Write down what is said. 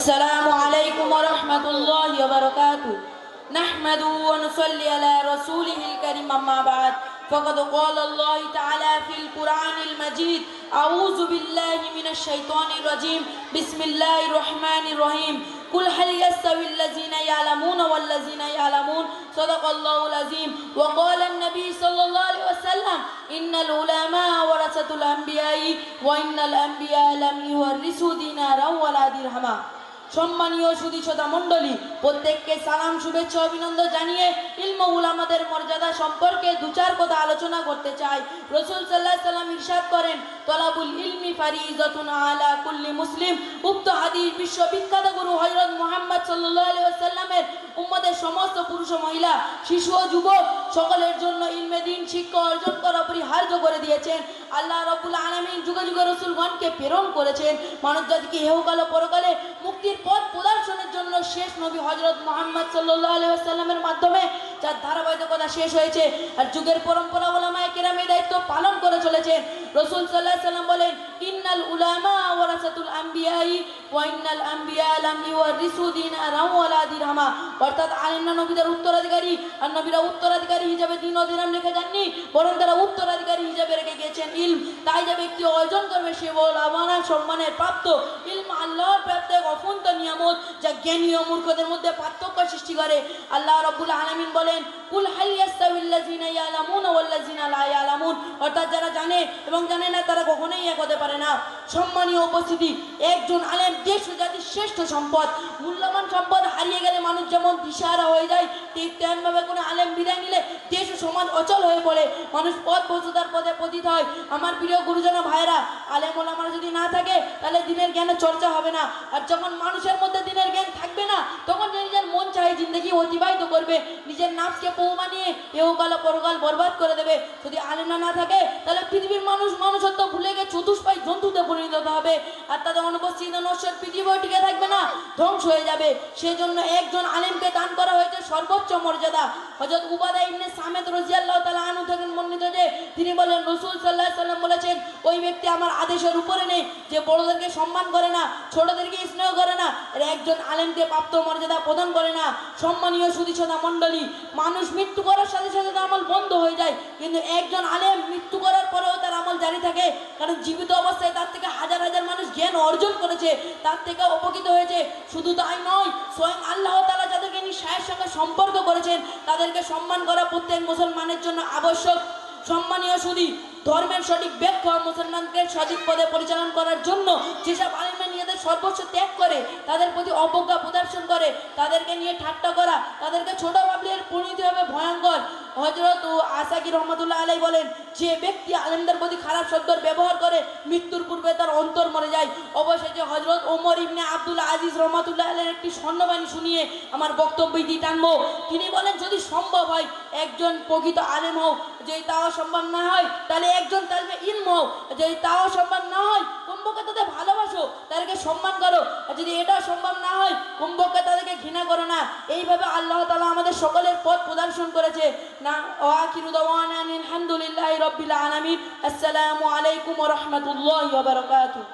السلام عليكم ورحمة الله وبركاته. نحمد ونصلي على رسوله الكريم أما بعد. فقد قال الله تعالى في القرآن المجيد أعوذ بالله من الشيطان الرجيم. بسم الله الرحمن الرحيم. قل هل يستوي الذين يعلمون والذين يعلمون؟ صدق الله العظيم. وقال النبي صلى الله عليه وسلم إن العلماء ورثة الأنبياء وإن الأنبياء لم يورثوا دينارا ولا درهما. সম্মানীয় সুদী শ্রোতা মণ্ডলী, প্রত্যেককে সালাম, শুভেচ্ছা, অভিনন্দন জানিয়ে ইলম উলামাদের মর্যাদা সম্পর্কে দু চার কথা আলোচনা করতে চাই। রসুল সাল্লাহ সাল্লাম ইরশাদ করেন, তলাবুল ইলমি ফারি ফারিজতুন আলা কুল্লি মুসলিম। উক্ত হাদিস বিশ্ববিখ্যাত গুরু হজরত মোহাম্মদ সাল্লাহ আলী সাল্লামের উম্মদের সমস্ত পুরুষ মহিলা, শিশু ও যুবক সকলের জন্য ইলমে দিন, শিক্ষা অর্জন করা অপরিহার্য করে দিয়েছেন। আল্লাহ রবুল আলমিন যুগে যুগে রসুলগণকে প্রেরণ করেছেন। মানব জাতিকে হেউকাল পরকালে মুক্তির পথ প্রদর্শনের জন্য শেষ নবী হজরত মোহাম্মদ সাল্লাহ মাধ্যমে যার ধারাবাহিকতা শেষ হয়েছে। আর যুগের পরম্পরা ওলামায় কেরামে দায়িত্ব পালন করে চলেছেন। রসুল সাল্লাহ সাল্লাম বলেন ইন্নাল উলামা ওয়ারাসাতুল আম্বিয়াই ওয়া ইন্নাল আম্বিয়া লাম ইউরিসু দিনারাও ওয়ালা দিরহামা অর্থাৎ আলিমরা নবীদের উত্তরাধিকারী, আর নবীরা উত্তরাধিকারী হিসেবে দিন ও দিরহাম রেখে যাননি, বরং তারা উত্তরাধিকারী হিসেবে রেখে গিয়েছেন। ইলম, তাই যে ব্যক্তি অর্জন করবে সে বল আমার সম্মানের প্রাপ্ত। ইলম আল্লাহর প্রাপ্ত এক অফুন্ত নিয়ামত, যা জ্ঞানী ও মূর্খদের মধ্যে পার্থক্য সৃষ্টি করে। আল্লাহ রব্বুল আলামিন বলেন, কুল অর্থাৎ যারা জানে এবং জানে না, তারা কখনোই এক হতে পারে না। সম্মানীয় উপস্থিতি, একজন আলেম দেশ ও জাতির শ্রেষ্ঠ সম্পদ। মূল্যবান সম্পদ হারিয়ে গেলে মানুষ যেমন দিশাহারা হয়ে যায়, ঠিক তেমনভাবে কোনো আলেম বিদায় নিলে দেশ ও সমাজ অচল হয়ে পড়ে। মানুষ পথ বসুতার পথে পতিত হয়। আমার প্রিয় গুরুজন ভাইরা আলেম ওলামারা যদি না থাকে, তাহলে দিনের জ্ঞানের চর্চা হবে না। আর যখন মানুষের মধ্যে দিনের জ্ঞান থাকবে না তখন যে নিজের মন চাই জিন্দগি অতিবাহিত করবে, নিজের নাফসকে পৌ মানিয়ে এহকাল পরকাল বরবাদ করে দেবে। যদি আলেমা না থাকে, তাহলে পৃথিবীর মানুষ মানুষত্ব ভুলে গিয়ে চতুষ্পাই জন্তুতে পরিণত হবে। আর তাদের অনুপস্থিত নশ্বর পৃথিবীও টিকে থাকবে না, ধ্বংস হয়ে যাবে। সেজন্য একজন আলেমকে দান করা হয়েছে সর্বোচ্চ মর্যাদা। হজরত উবাদা ইবনে সামেদ রাদিয়াল্লাহু তালা আনু থেকে বলেন, রাসূল আলাইহি সাল্লাম বলেছেন, ওই ব্যক্তি আমার আদেশের উপরে নেই, যে বড়দেরকে সম্মান করে না, ছোটদেরকে স্নেহ করে না আর একজন আলেমকে প্রাপ্ত মর্যাদা প্রদান করে না, সম্মানীয় সুদীছনা মণ্ডলী, মানুষ মৃত্যু করার সাথে সাথে তার আমল বন্ধ হয়ে যায়, কিন্তু একজন আলেম মৃত্যু করার পরেও তার আমল জারি থাকে, কারণ জীবিত অবস্থায় তার থেকে হাজার হাজার মানুষ জ্ঞান অর্জন করেছে, তার থেকে উপকৃত হয়েছে, শুধু তাই নয়, স্বয়ং আল্লাহ তালা যাদেরকে নিঃশ্বাসের সঙ্গে সম্পর্ক করেছেন, তাদেরকে সম্মান করা প্রত্যেক মুসলমানের জন্য আবশ্যক। সম্মানীয় সুদী ধর্মের সঠিক ব্যাখ্যা মুসলমানদের সঠিক পদে পরিচালন করার জন্য যেসব আলিমে নিজেদের সর্বোচ্চ ত্যাগ করে, তাদের প্রতি অবজ্ঞা প্রদর্শন করে, তাদেরকে নিয়ে ঠাট্টা করা, তাদেরকে ছোট ভাবলে পরিণতি হবে ভয়ঙ্কর হজরত আসাকি রহমতুল্লাহ আলাই বলেন, যে ব্যক্তি আলেমদের প্রতি খারাপ শব্দের ব্যবহার করে, মৃত্যুর পূর্বে তার অন্তর মরে যায়। অবশেষে হজরত ওমর ইবনে আব্দুল আজিজ রহমতুল্লাহ আলের একটি স্বর্ণবাণী শুনিয়ে আমার বক্তব্য দিয়ে টানবো। তিনি বলেন, যদি সম্ভব হয়, একজন প্রকৃত আলেম হোক যদি তাও সম্ভব না হয়, তাহলে একজন তালবে ইলম হোক যদি তাও সম্ভব না হয় কুম্ভকে তাদের ভালোবাসো তাদেরকে সম্মান করো। আর যদি এটাও সম্ভব না হয়, কুম্ভকে তাদেরকে ঘৃণা করো না। এইভাবে আল্লাহ তালা আমাদের সকলের পথ প্রদর্শন করেছে। না আসসালামু আলাইকুম রহমতুল্লাহ বারাকাতুহু।